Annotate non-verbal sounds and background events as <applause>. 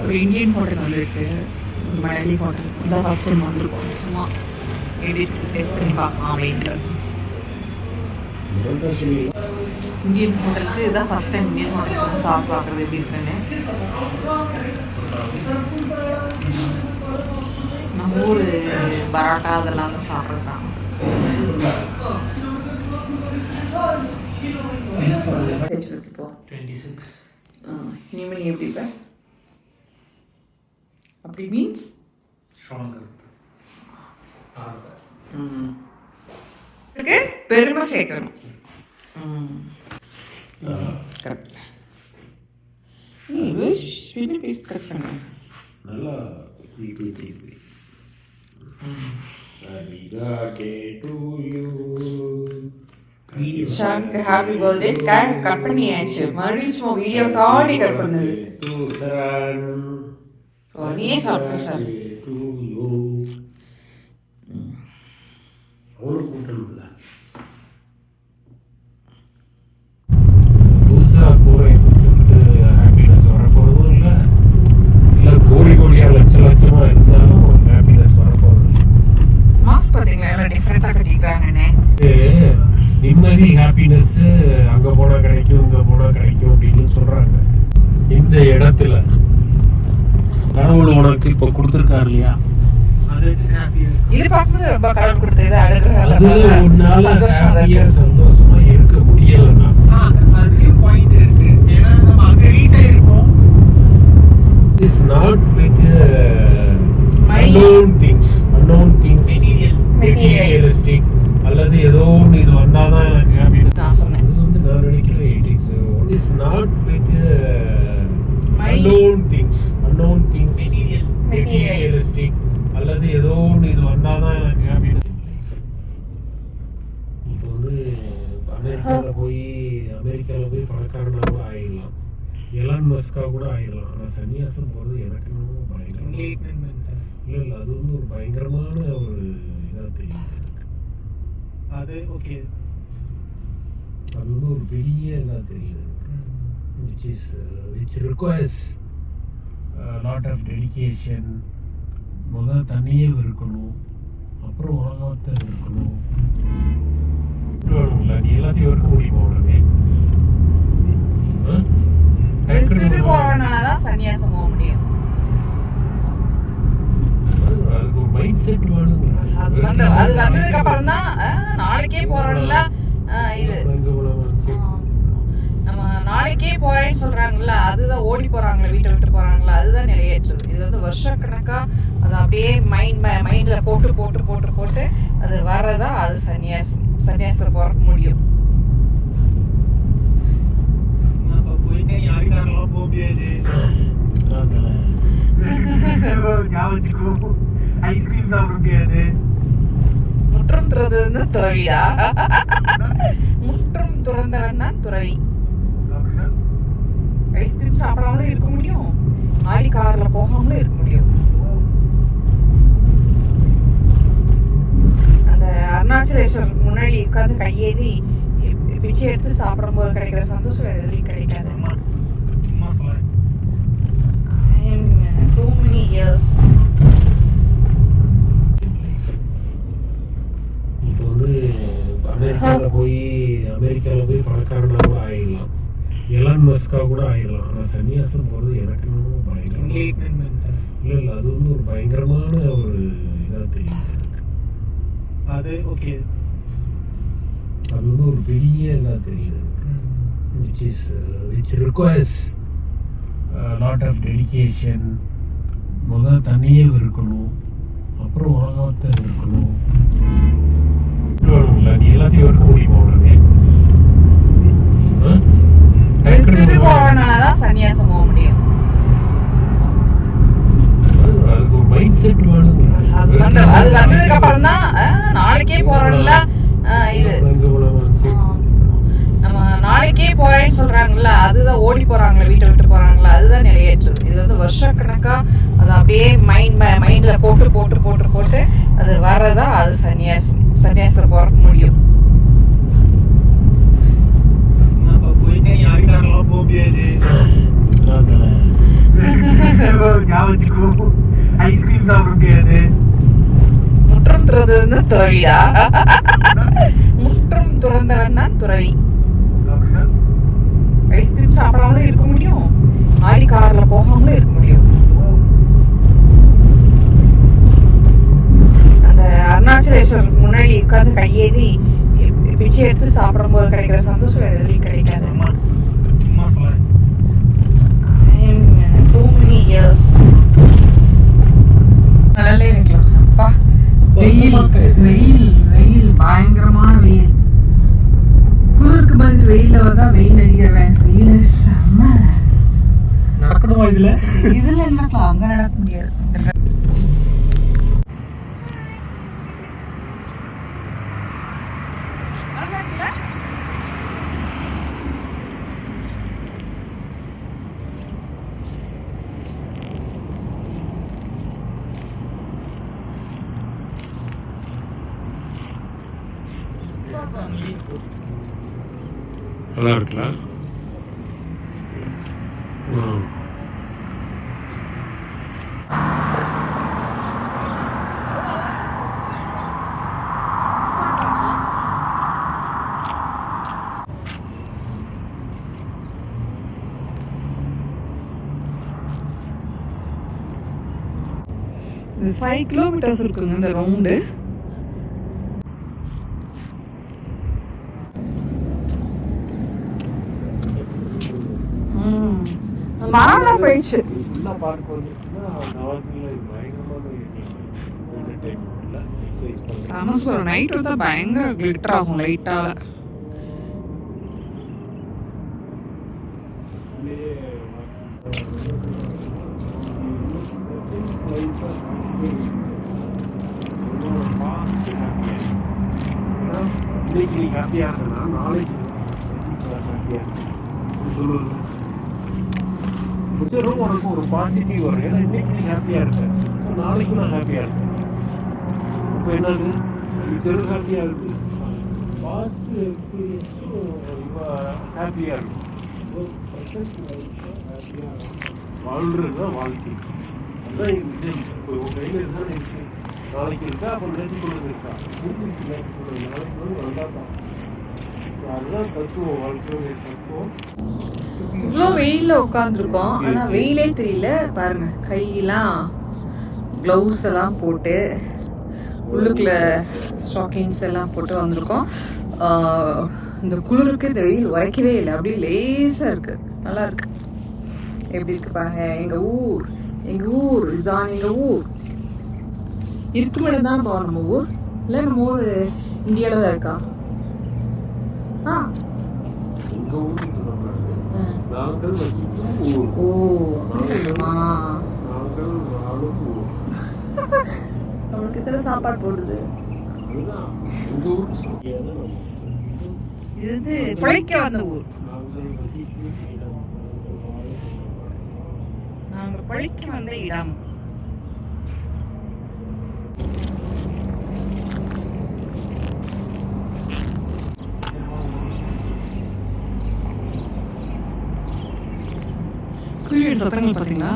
ஒரு Indian hotel வந்திருக்கு ஒரு மலையாளி ஹோட்டல் இந்த ஃபர்ஸ்ட் டைம் வந்திருக்கோம். சும்மா எப்படி டேஸ்ட் பண்ணி பார்க்கலாம் அப்படின்ட்டு. இந்தியன் ஹோட்டலுக்கு இதான் ஃபர்ஸ்ட் டைம் இந்தியன் ஹோட்டலுக்கு வந்து சாப்பிட்டு பார்க்குறது எப்படி இருக்குன்னு. நம்ம ஊர் பரோட்டா அதெல்லாம் தான் சாப்பிட்றது தான் இப்போ இனிமேல் நீ எப்படி இருப்ப? அப்படி மீன்ஸ் ஸ்ட்ராங்கர் இதுக்கு பெருமை சேர்க்கணும். கரெக்ட் ஸ்வீட் பீஸ் கட் நல்லா மறுபடியும் சும்மா வீடியோ காடி கட் பண்ணது To Saran. ஓ நீயே சாப்பிட்ட சார் Birthday to you. அவனும் கூட்டணும்ல புதுசா கூரை கொடுத்துட்டு ஹாப்பினஸ் வரப்போறதும் இல்லை இல்லை கோடி கோடியா லட்ச லட்சமா இருந்தாலும் ஹாப்பினஸ் வரப்போறதும் இல்லை மாஸ்க் பார்த்தீங்களா எல்லாம் டிஃப்ரெண்ட்டாக கட்டிக்கிறாங்கண்ணே நிம்மதி ஹாப்பினஸ் அங்க போனா கிடைக்கும் இங்க போனா கிடைக்கும் அப்படின்னு சொல்றாங்க இந்த இடத்துல கடவுள் உனக்கு இப்ப கொடுத்துருக்காரு இல்லையா? இது பார்க்கும்போது ரொம்ப கடவுள் கொடுத்தது ஹாப்பியா சந்தோஷமா இருக்க முடியலன்னா is not with things. Unknown things. Material. Materialistic அல்லது ஏதோ ஒன்று இது வந்தாதான் எனக்கு ஹாப்பினஸ் நான் சொன்னேன். வந்து நான் நினைக்கிறேன் it is is not with Money. unknown things Material. Materialistic அல்லது ஏதோ ஒன்று இது வந்தாதான் எனக்கு ஹாப்பினஸ் இப்போ வந்து அமெரிக்காவில் போய் அமெரிக்காவில் போய் பணக்காரனா கூட ஆயிடலாம். எலான் மஸ்கா கூட ஆயிடலாம். ஆனால் சன்னியாசம் போகிறது எனக்கு என்னமோ பயங்கரம் இல்லை இல்லை அது வந்து ஒரு பயங்கரமான ஒரு இதாக எனக்கு. அது ஓகே அது வந்து ஒரு பெரிய இதாக தெரியுது எனக்கு. Which is which requires lot of dedication முதல் தண்ணியே இருக்கணும் அப்புறம் உலகத்தை இருக்கணும் நீ எல்லாத்தையும் இருக்க முடியுமா உடனே அதுக்கு ஒரு மைண்ட் செட் வேணுங்க அது வந்து அது வந்ததுக்கு அப்புறம் தான் நாளைக்கே போறோம்ல. இது. நாளைக்கே போறேன்னு சொல்றாங்கல்ல அதுதான் ஓடி போறாங்களே வீட்டை விட்டு போறாங்களா அதுதான் நிறைவேற்றுது இது வந்து வருஷக்கணக்கா அது அப்படியே மைண்ட் மைண்ட்ல போட்டு போட்டு போட்டு போட்டு அது வர்றதா அது சன்னியாசம் சன்னியாசம் போற முடியும். ஐஸ்கிரீம் <laughs> சாப்பிட முடியாது. முற்றும் துறது வந்து துறவியா? முற்றும் துறந்தவன் தான் துறவி. ஐஸ்கிரீம் சாப்பிடாமலும் இருக்க முடியும். ஆடி கார்ல போகாமலும் இருக்க முடியும். அந்த அருணாச்சலேஸ்வரருக்கு முன்னாடி உட்கார்ந்து கையேதி பிச்சை எடுத்து சாப்பிடும்போது கிடைக்கிற சந்தோஷம் எதுலையும் கிடைக்காது. so many years. இப்போ வந்து அமெரிக்காவில் போய் அமெரிக்காவில் போய் பணக்காரனா கூட ஆயிடலாம் எலான் மஸ்கா கூட ஆயிடலாம் ஆனால் சன்னியாசம் போகிறது எனக்கு பயங்கரம் இல்லை இல்லை அது வந்து ஒரு பயங்கரமான ஒரு இதாக தெரியுது. எனக்கு. அது ஓகே அது வந்து ஒரு பெரிய இதாக தெரியுது. Which is which requires lot of dedication முதல் தண்ணியே இருக்கணும். அப்புறம் உலகத்தை இருக்கணும். எல்லாத்தையும் இருக்க முடியுமா உடனே எடுத்துட்டு போறவனால தான் சன்னியாசம் போக முடியும். அது வந்ததுக்கு அப்புறம் தான் நாளைக்கே போறோம்ல. இது. நம்ம நாளைக்கே போறேன்னு சொல்றாங்கல்ல அதுதான் ஓடி போறாங்களே வீட்டை விட்டு போறாங்களா அதுதான் நிறைவேற்றுது இது வந்து வருஷக்கணக்கா அது அப்படியே மைண்ட் மைண்ட்ல போட்டு போட்டு போட்டு போட்டு அது வர்றதா அது சன்னியாசம் போற முடியும் ஞாபகம் ஐஸ்கிரீம் சாப்பிட முடியாது முற்றம் துறந்ததுன்னு துறவியா முற்றம் துறந்தவன் தான் துறவி ஐஸ்கிரீம் சாப்பிடாமலும் இருக்க முடியும். ஆடி கார்ல போகாமலும் இருக்க முடியும். அந்த அருணாச்சலேஸ்வரருக்கு முன்னாடி உட்கார்ந்து கையேதி பிச்சை எடுத்து சாப்பிடும் போது கிடைக்கிற சந்தோஷம் வேற எதுலயும் கிடைக்காது அம்மா சும்மா சொல்ல so years. நல்லலே வைக்கலாம். அப்பா வெயில் வெயில் வெயில் பயங்கரமான வெயில். குளிருக்கு பதில் வெயில்ல வந்தா வெயில் அடிக்கிறவன் வெயில் செம்ம. நடக்கணுமா இதுல? இதுல என்னக்கலாம் அங்க நடக்க முடியாது. நல்லா இருக்குல்ல நல்லா ம். ஃபைவ் கிலோமீட்டர்ஸ் இருக்குங்க இந்த ரவுண்டு மரம் போயிடுச்சு ஃபுல்லா பார்க் வந்துருச்சுன்னா நவராத்திரியில இது பயங்கரமான இருக்கலாம். இந்த time ஃபுல்லா exercise பண்ணலாம். செம நைட் வந்து பயங்கர கிளிட்டர் ஆகும் லைட்டால இன்னைக்கு நீ ஹாப்பியா இருந்தனா நாளைக்கு ஹாப்பியா சொல்லுவது புத்தரும் உனக்கு ஒரு பாசிட்டிவ் வரும். ஏன்னா இன்னைக்கு நீ ஹாப்பியா இருக்க நாளைக்கு நான் ஹாப்பியா இருக்கேன் இப்போ என்னது? ஃபியூச்சர் ஹாப்பியா இருக்கு. பாஸ்ட் எக்ஸ்பீரியன்ஸும் இவ ஹாப்பியா இருக்கும் வாழ்றது தான் வாழ்க்கை. அதுதான் இது இப்போ உங்க கையில் இருந்தால் நாளைக்கு இருக்கா? அப்போ நேற்று கொள்வது இருக்கா நேற்று நாளைக்கு கொண்டு தான் அதுதான் தத்துவம் தத்துவம் இவ்வளோ வெயில்ல உட்காந்துருக்கோம் ஆனா வெயிலே தெரியல. பாருங்க கையெல்லாம் க்ளவுஸ் எல்லாம் போட்டு உள்ளுக்குள்ள ஸ்டாக்கிங்ஸ் எல்லாம் போட்டு வந்திருக்கோம். இந்த குளிருக்கு இந்த வெயில் உரைக்கவே இல்லை. அப்படியே லேசாக இருக்கு. நல்லா இருக்கு. எப்படி இருக்கு பாருங்க. எங்க ஊர் எங்க ஊர் இதுதான் எங்க ஊர். இருக்கு மட்டும் தான் போவோம் நம்ம ஊர். இல்லை நம்ம ஊர் இந்தியாவில் தான் இருக்கா? எங்க ம். நாங்கள் வசிக்கும் ஊர். ஓ சொல்லுமா? நாங்கள் வாழும் ஊர். சாப்பாடு போடுது எங்க ஊருக்கு இது வந்து பிழைக்க வந்த ஊர். நாங்கள் பிழைக்க வந்த இடம். குருவியோட சத்தங்கள் பார்த்தீங்களா